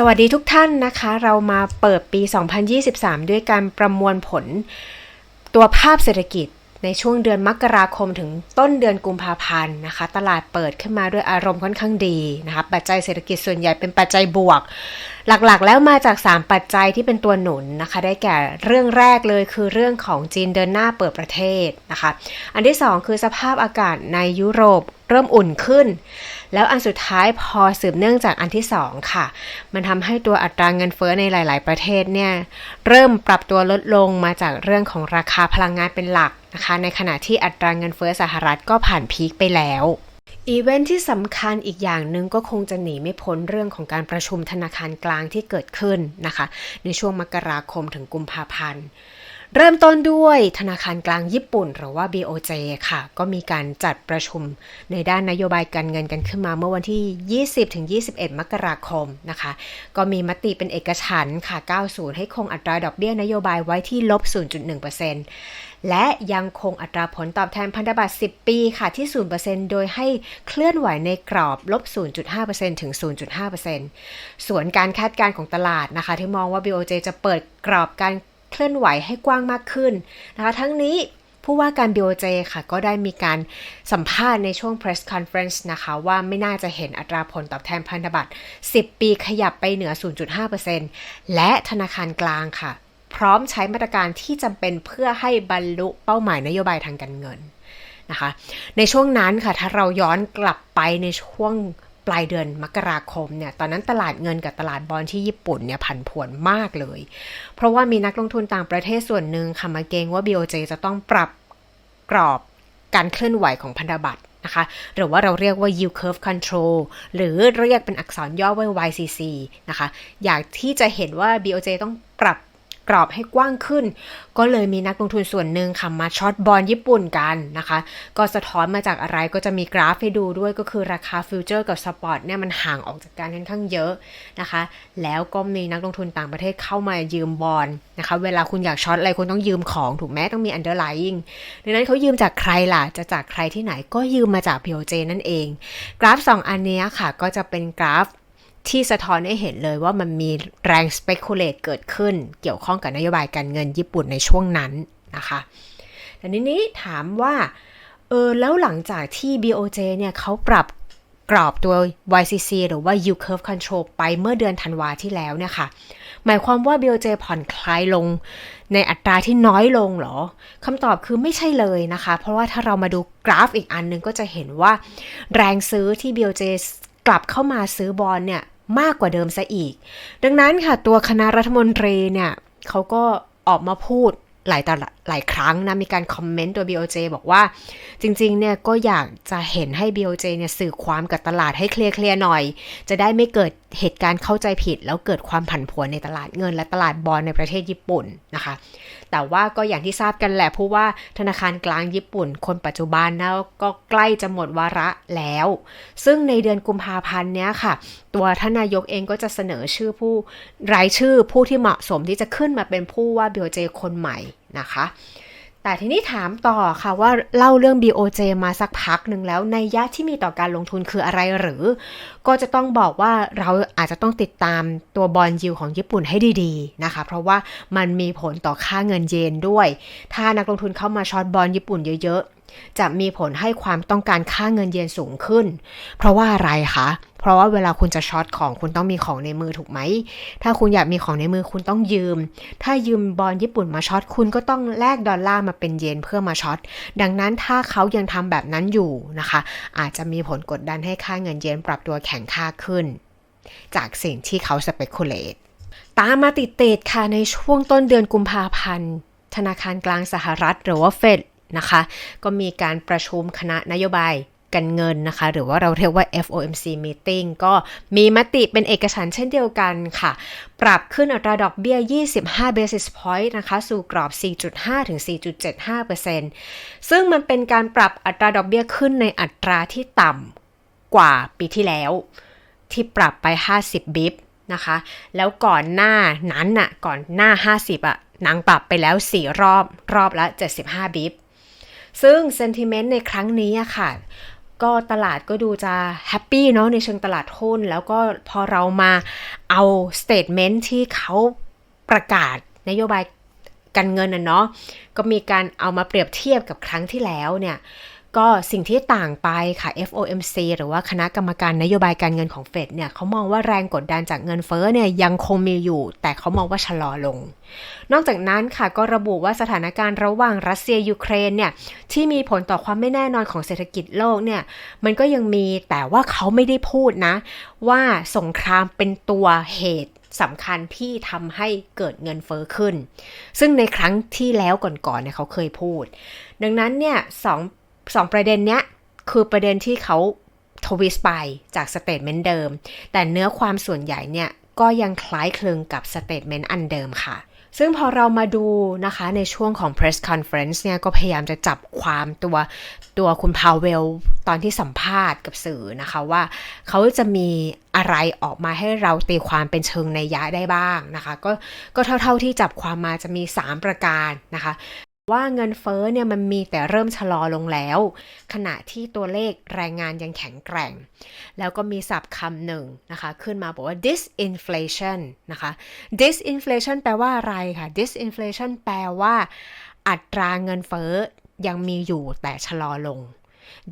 สวัสดีทุกท่านนะคะ เรามาเปิดปี 2023 ด้วยการประมวลผลตัวภาพเศรษฐกิจในช่วงเดือนมกราคมถึงต้นเดือนกุมภาพันธ์นะคะ ตลาดเปิดขึ้นมาด้วยอารมณ์ค่อนข้างดีนะคะ ปัจจัยเศรษฐกิจส่วนใหญ่เป็นปัจจัยบวก หลักๆ แล้วมาจาก 3 ปัจจัยที่เป็นตัวหนุนนะคะ ได้แก่เรื่องแรกเลยคือเรื่องของจีนเดินหน้าเปิดประเทศนะคะ อันที่ 2 คือสภาพอากาศในยุโรป เริ่มอุ่นขึ้น แล้วอันสุดท้ายพอสืบเนื่องจากอันที่ 2 ค่ะ มันทำให้ตัวอัตราเงินเฟ้อในหลาย ๆ ประเทศเนี่ย เริ่มปรับตัวลดลงมาจากเรื่องของราคาพลังงานเป็นหลักนะคะ ในขณะที่อัตราเงินเฟ้อสหรัฐก็ผ่านพีคไปแล้วอีเวนท์ที่สำคัญอีกอย่างหนึ่งก็คงจะหนีไม่พ้นเรื่องของการประชุมธนาคารกลางที่เกิดขึ้นนะคะ ในช่วงมกราคมถึงกุมภาพันธ์ เริ่มต้นด้วยธนาคารกลางญี่ปุ่น หรือว่า BOJ ค่ะ ก็มีการจัดประชุมในด้านนโยบายการเงินกันขึ้นมาเมื่อวันที่ 20-21 มกราคมนะคะ ก็มีมติเป็นเอกฉันท์ค่ะ 90 ให้คงอัตราดอกเบี้ยนโยบายไว้ที่ลบ 0.1%และยังคงอัตราผลตอบแทนพันธบัตร 10 ปีค่ะที่ 0%โดยให้เคลื่อนไหวในกรอบลบ 0.5%ถึง 0.5%ส่วนการคาดการณ์ของตลาดนะคะ ที่มองว่า BOJ จะเปิดกรอบการ เคลื่อนไหวให้กว้างมากขึ้นนะคะ ทั้งนี้ผู้ว่าการ BOJ ค่ะ ก็ได้มีการสัมภาษณ์ในช่วง press conference นะคะ ว่าไม่น่าจะเห็นอัตราผลตอบแทนพันธบัตร 10 ปีขยับไปเหนือ 0.5%และธนาคารกลางค่ะ พร้อมใช้มาตรการที่จำเป็นเพื่อให้บรรลุเป้าหมายนโยบายทางการเงินนะคะ ในช่วงนั้นค่ะ ถ้าเราย้อนกลับไปในช่วง ปลายเดือนมกราคมเนี่ยตอนนั้นตลาดเงินกับตลาดบอลที่ญี่ปุ่นเนี่ยผันผวนมากเลย เพราะว่ามีนักลงทุนต่างประเทศส่วนหนึ่งค่ะมาเกงว่า BOJ จะต้องปรับกรอบการเคลื่อนไหวของพันธบัตรนะคะหรือว่าเราเรียกว่า yield curve control หรือเรียกเป็นอักษรย่อว่า YCC นะคะ อยากที่จะเห็นว่า BOJ ต้องปรับ กรอบให้กว้างขึ้น ก็เลยมีนักลงทุนส่วนหนึ่งค่ะมาช็อตบอลญี่ปุ่นกันนะคะ ก็สะท้อนมาจากอะไรก็จะมีกราฟให้ดูด้วยก็คือราคาฟิวเจอร์กับสปอร์ตเนี่ยมันห่างออกจากกันค่อนข้างเยอะนะคะ แล้วก็มีนักลงทุนต่างประเทศเข้ามายืมบอลนะคะ เวลาคุณอยากช็อตอะไรคุณต้องยืมของถูกไหมต้องมี underlying ดังนั้นเขายืมจากใครล่ะ จะจากใครที่ไหนก็ยืมมาจาก BOJ นั่นเอง กราฟ 2 อันนี้ค่ะก็จะเป็นกราฟ ที่สะท้อนให้เห็นเลยว่ามันมีแรง speculate เกิดขึ้น เกี่ยวข้องกับนโยบายการเงินญี่ปุ่นในช่วงนั้นนะคะแต่นี้นี้ถามว่าเออแล้วหลังจากที่ BOJ เนี่ยเขาปรับกรอบตัว YCC หรือว่า yield curve control ไปเมื่อเดือนธันวาที่แล้วเนี่ยค่ะหมายความว่า BOJ ผ่อนคลายลงในอัตราที่น้อยลงหรอคำตอบคือไม่ใช่เลยนะคะ เพราะว่าถ้าเรามาดูกราฟอีกอันนึงก็จะเห็นว่า แรงซื้อที่ BOJ กลับเข้ามาซื้อบอลเนี่ย มากกว่าเดิมซะอีก ดังนั้นค่ะตัวคณะรัฐมนตรีเนี่ยเขาก็ออกมาพูดหลายต่อ หลายครั้งนะมีการคอมเมนต์ตัว BOJ บอกว่า จริงๆเนี่ยก็อยากจะเห็นให้ BOJ เนี่ยสื่อความกับตลาดให้เคลียร์เคลียร์หน่อย จะได้ไม่เกิดเหตุการณ์เข้าใจผิด แล้วเกิดความผันผวนในตลาดเงิน และตลาดบอลในประเทศญี่ปุ่นนะคะ แต่ว่าก็อย่างที่ทราบกันแหละเพราะว่าธนาคารกลางญี่ปุ่น คนปัจจุบันนะก็ใกล้จะหมดวาระแล้ว ซึ่งในเดือนกุมภาพันธ์เนี้ยค่ะ ตัวทานนายกเองก็จะเสนอชื่อผู้รายชื่อผู้ที่เหมาะสมที่จะขึ้นมาเป็นผู้ว่า BOJ คนใหม่ นะคะ แต่ทีนี้ถามต่อค่ะว่าเล่าเรื่อง BOJ มาสักพักหนึ่งแล้วในยะที่มีต่อการลงทุนคืออะไรหรือ ก็จะต้องบอกว่าเราอาจจะต้องติดตามตัวบอลยิวของญี่ปุ่นให้ดีๆนะคะ เพราะว่ามันมีผลต่อค่าเงินเยนด้วย ถ้านักลงทุนเข้ามาช็อตบอลญี่ปุ่นเยอะๆ จะมีผลให้ความต้องการค่าเงินเยนสูงขึ้น เพราะว่าอะไรคะ เพราะว่าเวลาคุณจะช็อตของคุณต้องมีของในมือถูกไหม ถ้าคุณอยากมีของในมือคุณต้องยืม ถ้ายืมบอลญี่ปุ่นมาช็อตคุณก็ต้องแลกดอลลาร์มาเป็นเยนเพื่อมาช็อต ดังนั้นถ้าเขายังทำแบบนั้นอยู่นะคะ อาจจะมีผลกดดันให้ค่าเงินเยนปรับตัวแข็งค่าขึ้น จากสิ่งที่เขาสเปกุเลตตามมาติดๆค่ะในช่วงต้นเดือนกุมภาพันธ์ธนาคารกลางสหรัฐหรือว่าเฟด นะคะ ก็มีการประชุมคณะนโยบายการเงินนะคะ หรือว่าเราเรียกว่า FOMC meeting ก็มีมติเป็นเอกฉันเช่นเดียวกันค่ะ ปรับขึ้นอัตราดอกเบี้ย 25 basis point นะคะ สู่กรอบ 4.5 ถึง 4.75%ซึ่งมันเป็นการปรับอัตราดอกเบี้ยขึ้นในอัตราที่ต่ำกว่าปีที่แล้ว ที่ปรับไป 50 บิปนะคะ แล้วก่อนหน้านั้นน่ะ ก่อนหน้า 50อะนางปรับไปแล้ว 4 รอบ รอบละ 75 บิป ซึ่งเซนติเมนต์ในครั้งนี้อะค่ะ ก็ตลาดก็ดูจะแฮปปี้เนาะในเชิงตลาดหุ้น แล้วก็พอเรามาเอาสเตทเมนต์ที่เขาประกาศนโยบายการเงินน่ะเนาะก็มีการเอามาเปรียบเทียบกับครั้งที่แล้วเนี่ย ก็สิ่งที่ต่างไปค่ะ FOMC หรือว่าคณะกรรมการนโยบายการเงินของเฟดเนี่ยเขามองว่าแรงกดดันจากเงินเฟ้อเนี่ยยังคงมีอยู่ แต่เขามองว่าชะลอลง นอกจากนั้นค่ะก็ระบุว่าสถานการณ์ระหว่างรัสเซียยูเครนเนี่ยที่มีผลต่อความไม่แน่นอนของเศรษฐกิจโลกเนี่ยมันก็ยังมีแต่ว่าเขาไม่ได้พูดนะ ว่าสงครามเป็นตัวเหตุสำคัญที่ทำให้เกิดเงินเฟอ้อขึ้น ซึ่งในครั้งที่แล้วก่อนๆเนี่ยเขาเคยพูด ดังนั้นเนี่ยสอง สองประเด็นเนี้ยคือประเด็นที่เขาทวิสไปจากสเตทเมนต์เดิม แต่เนื้อความส่วนใหญ่เนี่ยก็ยังคล้ายคลึงกับสเตทเมนต์อันเดิมค่ะ ซึ่งพอเรามาดูนะคะในช่วงของ press conference เนี่ยก็พยายามจะจับความตัวตัวคุณพาวเวลตอนที่สัมภาษณ์กับสื่อนะคะว่า เขาจะมีอะไรออกมาให้เราตีความเป็นเชิงในยะได้บ้างนะคะ ก็ก็เท่าๆที่จับความมาจะมี 3 ประการนะคะ ว่าเงินเฟ้อเนี่ยมันมีแต่เริ่มชะลอลงแล้ว ขณะที่ตัวเลขแรงงานยังแข็งแกร่ง แล้วก็มีศัพท์คำหนึ่งนะคะ ขึ้นมาบอกว่า disinflation นะคะ disinflation แปลว่าอะไรคะ disinflation แปลว่า อัตราเงินเฟ้อยังมีอยู่แต่ชะลอลง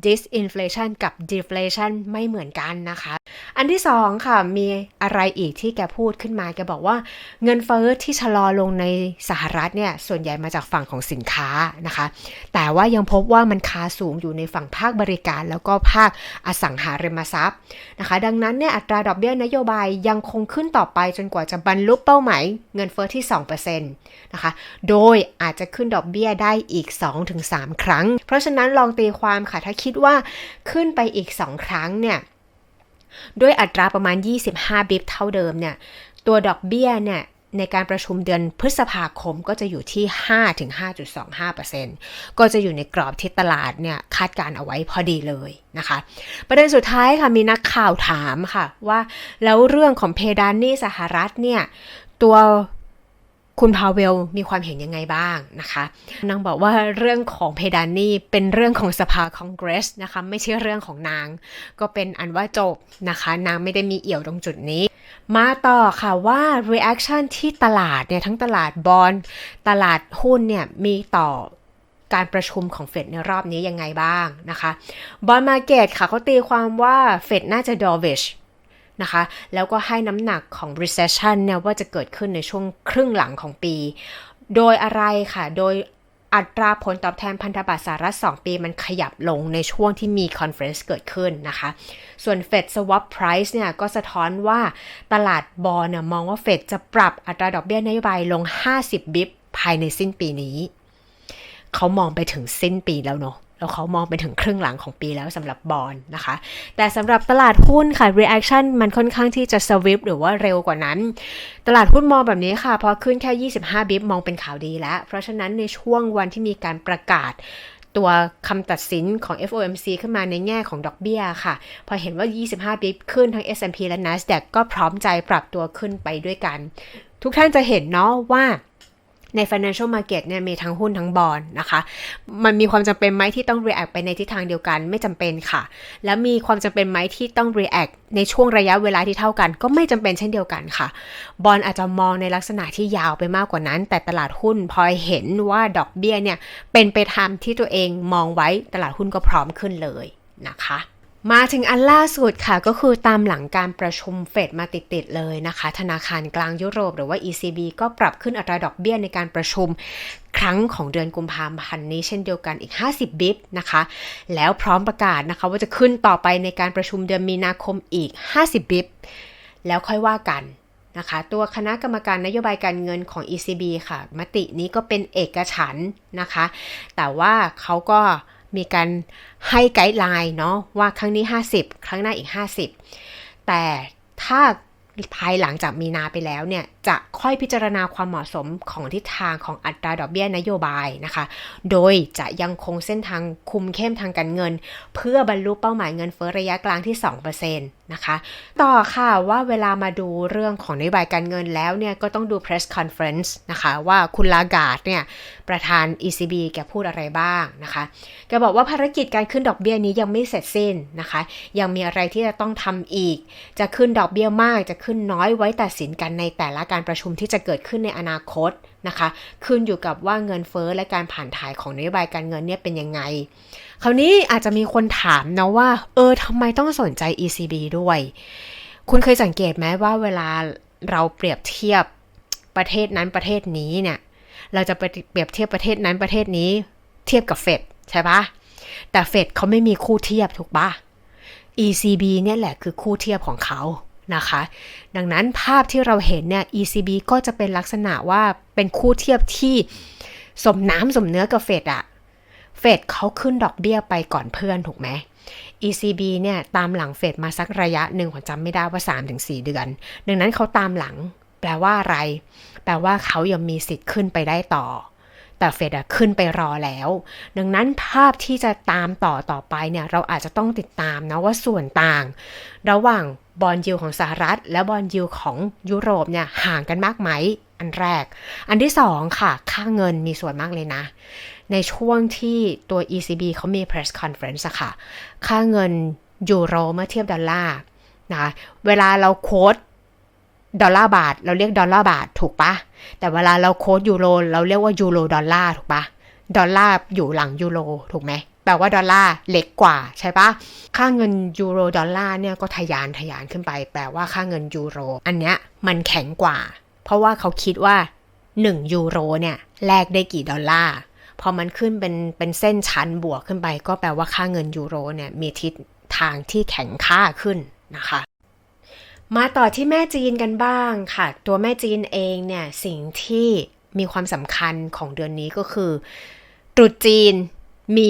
disinflation กับ deflation ไม่เหมือนกันนะคะ อันที่สองค่ะ มีอะไรอีกที่แกพูดขึ้นมา แกบอกว่าเงินเฟ้อที่ชะลอลงในสหรัฐเนี่ย ส่วนใหญ่มาจากฝั่งของสินค้านะคะ แต่ว่ายังพบว่ามันคาสูงอยู่ในฝั่งภาคบริการ แล้วก็ภาคอสังหาริมทรัพย์นะคะ ดังนั้นเนี่ยอัตราดอกเบี้ยนโยบายยังคงขึ้นต่อไปจนกว่าจะบรรลุเป้าหมายเงินเฟ้อที่2%นะคะ โดยอาจจะขึ้นดอกเบี้ยได้อีก 2-3 ครั้ง เพราะฉะนั้นลองตีความค่ะถ้าคิดว่าขึ้นไปอีก 2 ครั้งเนี่ยด้วยอัตราประมาณ 25 บิปเท่าเดิมเนี่ยตัวดอกเบี้ยเนี่ยในการประชุมเดือนพฤษภาคมก็จะอยู่ที่ 5-5.25%ก็จะอยู่ในกรอบที่ตลาดเนี่ยคาดการเอาไว้พอดีเลยนะคะ ประเด็นสุดท้ายค่ะมีนักข่าวถามค่ะว่า แล้วเรื่องของเพดานหนี้สหรัฐเนี่ยตัว คุณพาเวลมีความเห็นยังไงบ้างนะคะนางบอกว่าเรื่องของเพดานนี่เป็นเรื่องของสภาคองเกรสนะคะไม่ใช่เรื่องของนาง ก็เป็นอันว่าจบนะคะ นางไม่ได้มีเอี่ยวตรงจุดนี้ มาต่อค่ะว่า reaction ที่ตลาดเนี่ยทั้งตลาดบอลตลาดหุ้นเนี่ยมีต่อการประชุมของเฟดในรอบนี้ยังไงบ้างนะคะบอลมาเก็ตค่ะเขาตีความว่าเฟดน่าจะ dovish นะคะ แล้วก็ให้น้ำหนักของ recession เนี่ยว่าจะเกิดขึ้นในช่วงครึ่งหลังของปี โดยอะไรค่ะ โดยอัตราผลตอบแทนพันธบัตรสหรัฐ 2 ปีมันขยับลงในช่วงที่มีคอนเฟรนซ์เกิดขึ้นนะคะ ส่วน Fed Swap Price เนี่ยก็สะท้อนว่าตลาดบอลเนี่ยมองว่าเฟดจะปรับอัตราดอกเบี้ยนโยบายลง 50 บิปภายในสิ้นปีนี้ เขามองไปถึงสิ้นปีแล้วเนาะ แล้วเขามองไปถึงครึ่งหลังของปีแล้วสำหรับบอลนะคะ แต่สำหรับตลาดหุ้นค่ะ reaction มันค่อนข้างที่จะสวิฟหรือว่าเร็วกว่านั้น ตลาดหุ้นมองแบบนี้ค่ะ พอขึ้นแค่ 25 บิปมองเป็นข่าวดีแล้ว เพราะฉะนั้นในช่วงวันที่มีการประกาศตัวคำตัดสินของ FOMC ขึ้นมาในแง่ของดอกเบี้ยค่ะ พอเห็นว่า 25 บิปขึ้นทั้ง S&P และ NASDAQ ก็พร้อมใจปรับตัวขึ้นไปด้วยกัน ทุกท่านจะเห็นเนาะว่า ใน financial market เนี่ยมีทั้งหุ้นทั้งบอลนะคะ มันมีความจำเป็นไหมที่ต้อง react ไปในทิศทางเดียวกันไม่จำเป็นค่ะ แล้วมีความจำเป็นไหมที่ต้อง react ในช่วงระยะเวลาที่เท่ากัน ก็ไม่จำเป็นเช่นเดียวกันค่ะ บอลอาจจะมองในลักษณะที่ยาวไปมากกว่านั้น แต่ตลาดหุ้นพอเห็นว่าดอกเบี้ยเนี่ยเป็นไปตามที่ตัวเองมองไว้ตลาดหุ้นก็พร้อมขึ้นเลยนะคะ มาถึงอันล่าสุดค่ะก็คือตามหลังการประชุมเฟดมาติดๆเลยนะคะ ธนาคารกลางยุโรปหรือว่า ECB ก็ปรับขึ้นอัตราดอกเบี้ยในการประชุมครั้งของเดือนกุมภาพันธ์นี้เช่นเดียวกันอีก 50 บิปนะคะ แล้วพร้อมประกาศนะคะ ว่าจะขึ้นต่อไปในการประชุมเดือนมีนาคมอีก 50 บิปแล้วค่อยว่ากันนะคะ ตัวคณะกรรมการนโยบายการเงินของ ECB ค่ะ มตินี้ก็เป็นเอกฉันนะคะ แต่ว่าเขาก็ มีการให้ไกด์ไลน์เนาะว่าครั้งนี้ 50 ครั้งหน้าอีก 50 แต่ถ้าภายหลังจากมีนาไปแล้วเนี่ย จะค่อยพิจารณาความเหมาะสมของทิศทางของอัตราดอกเบี้ยนโยบายนะคะ โดยจะยังคงเส้นทางคุมเข้มทางการเงิน เพื่อบรรลุเป้าหมายเงินเฟ้อระยะกลางที่ 2%นะคะ ต่อค่ะว่าเวลามาดูเรื่องของนโยบายการเงินแล้วเนี่ยก็ต้องดู press conference นะคะว่าคุณลากาดเนี่ยประธาน ECB แกพูดอะไรบ้างนะคะ แกบอกว่าภารกิจการขึ้นดอกเบี้ยนี้ยังไม่เสร็จสิ้นนะคะ ยังมีอะไรที่จะต้องทำอีก จะขึ้นดอกเบี้ยมากจะขึ้นน้อยไว้ตัดสินกันในแต่ละการการประชุมที่จะเกิดขึ้นในอนาคตนะคะขึ้นอยู่กับว่าเงินเฟ้อและการผ่านถ่ายของนโยบายการเงินเนี่ยเป็นยังไง คราวนี้อาจจะมีคนถามนะว่า เออทำไมต้องสนใจ ECB ด้วย คุณเคยสังเกตไหมว่าเวลาเราเปรียบเทียบประเทศนั้นประเทศนี้เนี่ยเราจะไปเปรียบเทียบประเทศนั้นประเทศนี้เทียบกับเฟดใช่ปะแต่เฟดเขาไม่มีคู่เทียบถูกปะ ECB เนี่ยแหละคือคู่เทียบของเขา นะคะ ดังนั้นภาพที่เราเห็นเนี่ย ECB ก็จะเป็นลักษณะว่าเป็นคู่เทียบที่สมน้ำสมเนื้อกับเฟดอะเฟดเขาขึ้นดอกเบี้ยไปก่อนเพื่อนถูกไหม ECB เนี่ยตามหลังเฟดมาสักระยะหนึ่งผมจำไม่ได้ว่า 3-4 เดือน ดังนั้นเขาตามหลังแปลว่าอะไร แปลว่าเขายังมีสิทธิ์ขึ้นไปได้ต่อ แต่เฟดอะขึ้นไปรอแล้ว ดังนั้นภาพที่จะตามต่อต่อไปเนี่ยเราอาจจะต้องติดตามนะว่าส่วนต่าง ระหว่างบอลยิวของสหรัฐ และบอลยิวของยุโรปเนี่ยห่างกันมากไหมอันแรก อันที่สองค่ะ ค่าเงินมีส่วนมากเลยนะ ในช่วงที่ตัว ECB เขามี press conference อะค่ะ ค่าเงินยูโรเมื่อเทียบดอลลาร์นะ เวลาเราโค้ดดอลลาร์บาท เราเรียกดอลลาร์บาทถูกปะ แต่เวลาเราโค้ดยูโรเราเรียกว่ายูโรดอลลาร์ถูกปะดอลลาร์อยู่หลังยูโรถูกไหมแปลว่าดอลลาร์เล็กกว่าใช่ปะค่าเงินยูโรดอลลาร์เนี่ยก็ทะยานทะยานขึ้นไป แปลว่าค่าเงินยูโร อันเนี้ยมันแข็งกว่า เพราะว่าเขาคิดว่า 1 ยูโรเนี่ยแลกได้กี่ดอลลาร์พอมันขึ้นเป็นเป็นเส้นชั้นบวกขึ้นไป ก็แปลว่าค่าเงินยูโรเนี่ยมีทิศทางที่แข็งค่าขึ้นนะคะ มาต่อที่แม่จีนกันบ้างค่ะ ตัวแม่จีนเองเนี่ยสิ่งที่มีความสำคัญของเดือนนี้ก็คือ ตรุษจีนมี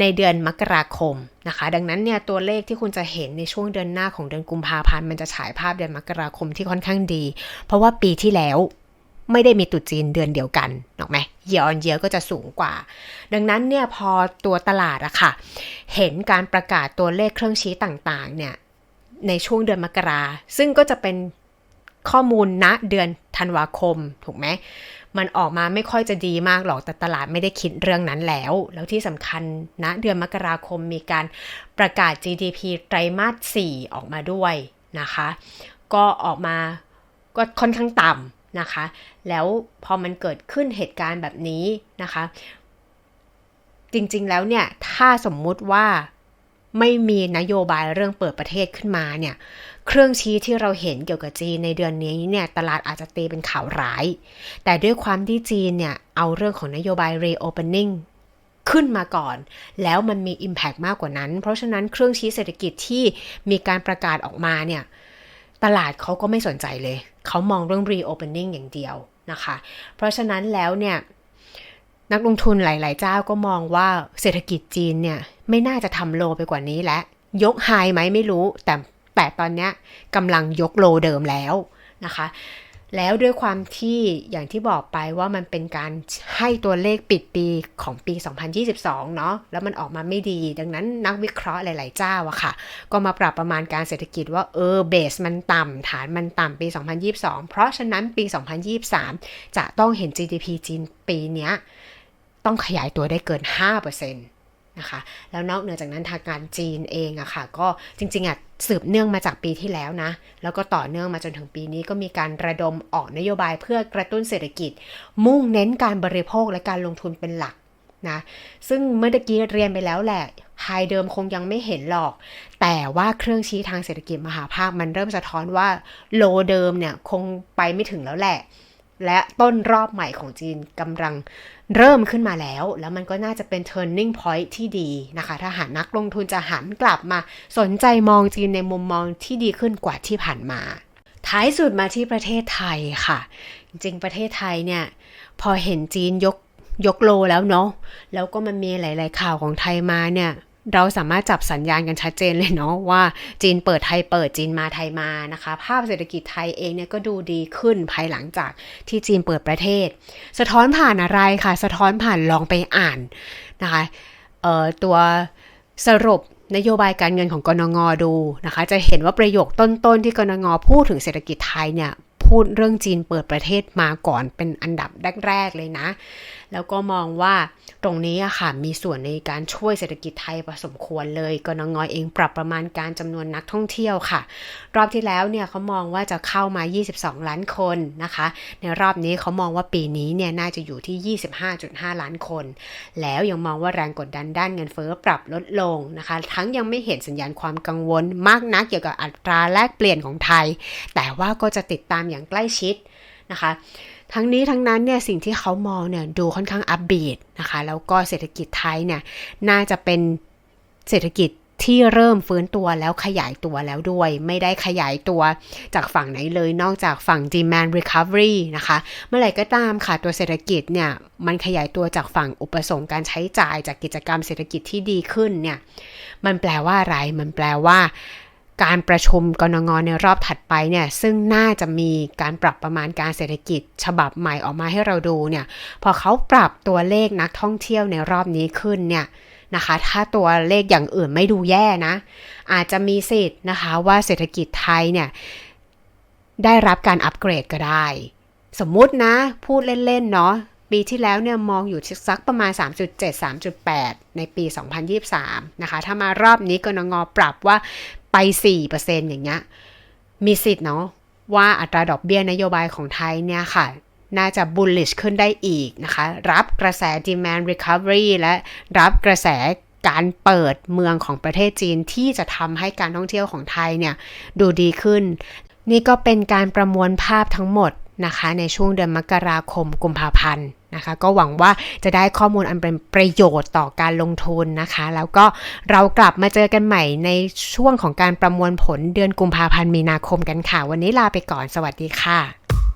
ในเดือนมกราคมนะคะ ดังนั้นเนี่ยตัวเลขที่คุณจะเห็นในช่วงเดือนหน้าของเดือนกุมภาพันธ์มันจะฉายภาพเดือนมกราคมที่ค่อนข้างดี เพราะว่าปีที่แล้วไม่ได้มีตุจีนเดือนเดียวกันหรอกไหมเยียออนเยียก็จะสูงกว่า ดังนั้นเนี่ยพอตัวตลาดอะค่ะ เห็นการประกาศตัวเลขเครื่องชี้ต่างๆ เนี่ย ในช่วงเดือนมกรา ซึ่งก็จะเป็นข้อมูลณเดือนธันวาคม ถูกไหม มันออกมาไม่ค่อยจะดีมากหรอก แต่ตลาดไม่ได้คิดเรื่องนั้นแล้ว แล้วที่สำคัญณนะเดือนมกราคมมีการประกาศ GDP ไตรมาส 4 ออกมาด้วยนะคะ ก็ออกมาก็ค่อนข้างต่ำนะคะ แล้วพอมันเกิดขึ้นเหตุการณ์แบบนี้นะคะ จริงๆแล้วเนี่ย ถ้าสมมุติว่า ไม่มีนโยบายเรื่องเปิดประเทศขึ้นมาเนี่ยเครื่องชี้ที่เราเห็นเกี่ยวกับจีนในเดือนนี้เนี่ยตลาดอาจจะตีเป็นข่าวร้าย แต่ด้วยความที่จีนเนี่ยเอาเรื่องของนโยบาย reopening ขึ้นมาก่อน แล้วมันมี Impact มากกว่านั้น เพราะฉะนั้นเครื่องชี้เศรษฐกิจที่มีการประกาศออกมาเนี่ยตลาดเขาก็ไม่สนใจเลย เขามองเรื่อง reopening อย่างเดียวนะคะ เพราะฉะนั้นแล้วเนี่ย นักลงทุนหลาย ๆ เจ้าก็มองว่าเศรษฐกิจจีนเนี่ยไม่น่าจะทำโลไปกว่านี้และ ยกไฮไหมไม่รู้ แต่แต่ตอนนี้กำลังยกโลเดิมแล้วนะคะ แล้วด้วยความที่อย่างที่บอกไปว่ามันเป็นการให้ตัวเลขปิดปีของปี 2022 เนาะแล้วมันออกมาไม่ดี ดังนั้นนักวิเคราะห์หลาย ๆ เจ้าอะค่ะ ก็มาปรับประมาณการเศรษฐกิจว่าเออเบสมันต่ำฐานมันต่ำปี 2022 เพราะฉะนั้นปี 2023 จะต้องเห็น GDP จีนปีเนี้ย ต้องขยายตัวได้เกิน 5%นะคะแล้วนอกเหนือจากนั้นทางการจีนเองอะค่ะก็จริงๆอะสืบเนื่องมาจากปีที่แล้วนะ แล้วก็ต่อเนื่องมาจนถึงปีนี้ก็มีการระดมออกนโยบายเพื่อกระตุ้นเศรษฐกิจ มุ่งเน้นการบริโภคและการลงทุนเป็นหลักนะซึ่งเมื่อกี้เรียนไปแล้วแหละไฮเดิมคงยังไม่เห็นหรอก แต่ว่าเครื่องชี้ทางเศรษฐกิจมหาภาคมันเริ่มสะท้อนว่าโลเดิมเนี่ยคงไปไม่ถึงแล้วแหละ และต้นรอบใหม่ของจีนกำลัง เริ่มขึ้นมาแล้ว แล้วมันก็น่าจะเป็น turning point ที่ดีนะคะ ถ้าหากนักลงทุนจะหันกลับมา สนใจมองจีนในมุมมองที่ดีขึ้นกว่าที่ผ่านมา ท้ายสุดมาที่ประเทศไทยค่ะ จริงประเทศไทยเนี่ย พอเห็นจีนยกยกโลแล้วเนาะ แล้วก็มันมีหลาย ๆ ข่าวของไทยมาเนี่ย เราสามารถจับสัญญาณกันชัดเจนเลยเนาะว่าจีนเปิดไทยเปิดจีนมาไทยมานะคะ ภาพเศรษฐกิจไทยเองเนี่ยก็ดูดีขึ้นภายหลังจากที่จีนเปิดประเทศ สะท้อนผ่านอะไรคะสะท้อนผ่านลองไปอ่านนะคะเอ่อตัวสรุปนโยบายการเงินของกนงดูนะคะ จะเห็นว่าประโยคต้นๆที่กนงพูดถึงเศรษฐกิจไทยเนี่ยพูดเรื่องจีนเปิดประเทศมาก่อนเป็นอันดับแรกๆเลยนะ แล้วก็มองว่า ตรงนี้อะค่ะมีส่วนในการช่วยเศรษฐกิจไทยพอสมควรเลยกนงอยเองปรับประมาณการจำนวนนักท่องเที่ยวค่ะ รอบที่แล้วเนี่ยเขามองว่าจะเข้ามา 22 ล้านคนนะคะ ในรอบนี้เขามองว่าปีนี้เนี่ยน่าจะอยู่ที่ 25.5 ล้านคน แล้วยังมองว่าแรงกดดันด้านเงินเฟ้อปรับลดลงนะคะ ทั้งยังไม่เห็นสัญญาณความกังวลมากนักเกี่ยวกับอัตราแลกเปลี่ยนของไทย แต่ว่าก็จะติดตามอย่างใกล้ชิดนะคะ ทั้งนี้ทั้งนั้นเนี่ยสิ่งที่เขามองเนี่ยดูค่อนข้างอัปเดนะคะ แล้วก็เศรษฐกิจไทยเนี่ยน่าจะเป็นเศรษฐกิจที่เริ่มฟื้นตัวแล้วขยายตัวแล้วด้วย ไม่ได้ขยายตัวจากฝั่งไหนเลยนอกจากฝั่ง demand recovery นะคะ เมื่อไหร่ก็ตามค่ะตัวเศรษฐกิจเนี่ยมันขยายตัวจากฝั่งอุปสงค์การใช้จ่ายจากกิจกรรมเศรษฐกิจที่ดีขึ้นเนี่ยมันแปลว่าอะไร มันแปลว่า การประชุมกรงงในรอบถัดไปเนี่ยซึ่งน่าจะมีการปรับประมาณการเศรษฐกิจ ฉบับใหม่ออกมาให้เราดูเนี่ยพอเขาปรับตัวเลขนักท่องเที่ยวในรอบนี้ขึ้นเนี่ยนะคะถ้าตัวเลขอย่างอื่นไม่ดูแย่นะ อาจจะมีสิทธิ์นะคะว่าเศรษฐกิจไทยเนี่ยได้รับการอัปเกรดก็ได้ สมมุตินะพูดเล่นๆเนาะปีที่แล้วเนี่ยมองอยู่สักประมาณ 3.7 3.8 ในปี 2023 นะคะ ถ้ามารอบนี้กนงปรับว่า ไป 4%อย่างเงี้ย มีสิทธิ์เนาะว่าอัตราดอกเบี้ยนโยบายของไทยเนี่ยค่ะ น่าจะ bullish ขึ้นได้อีกนะคะ รับกระแส demand recovery และรับกระแสการเปิดเมืองของประเทศจีนที่จะทำให้การท่องเที่ยวของไทยเนี่ยดูดีขึ้น นี่ก็เป็นการประมวลภาพทั้งหมดนะคะ ในช่วงเดือนมกราคมกุมภาพันธ์ นะคะ ก็หวังว่าจะได้ข้อมูลอันเป็นประโยชน์ต่อการลงทุนนะคะ แล้วก็เรากลับมาเจอกันใหม่ในช่วงของการประมวลผลเดือนกุมภาพันธ์มีนาคมกันค่ะ วันนี้ลาไปก่อนสวัสดีค่ะ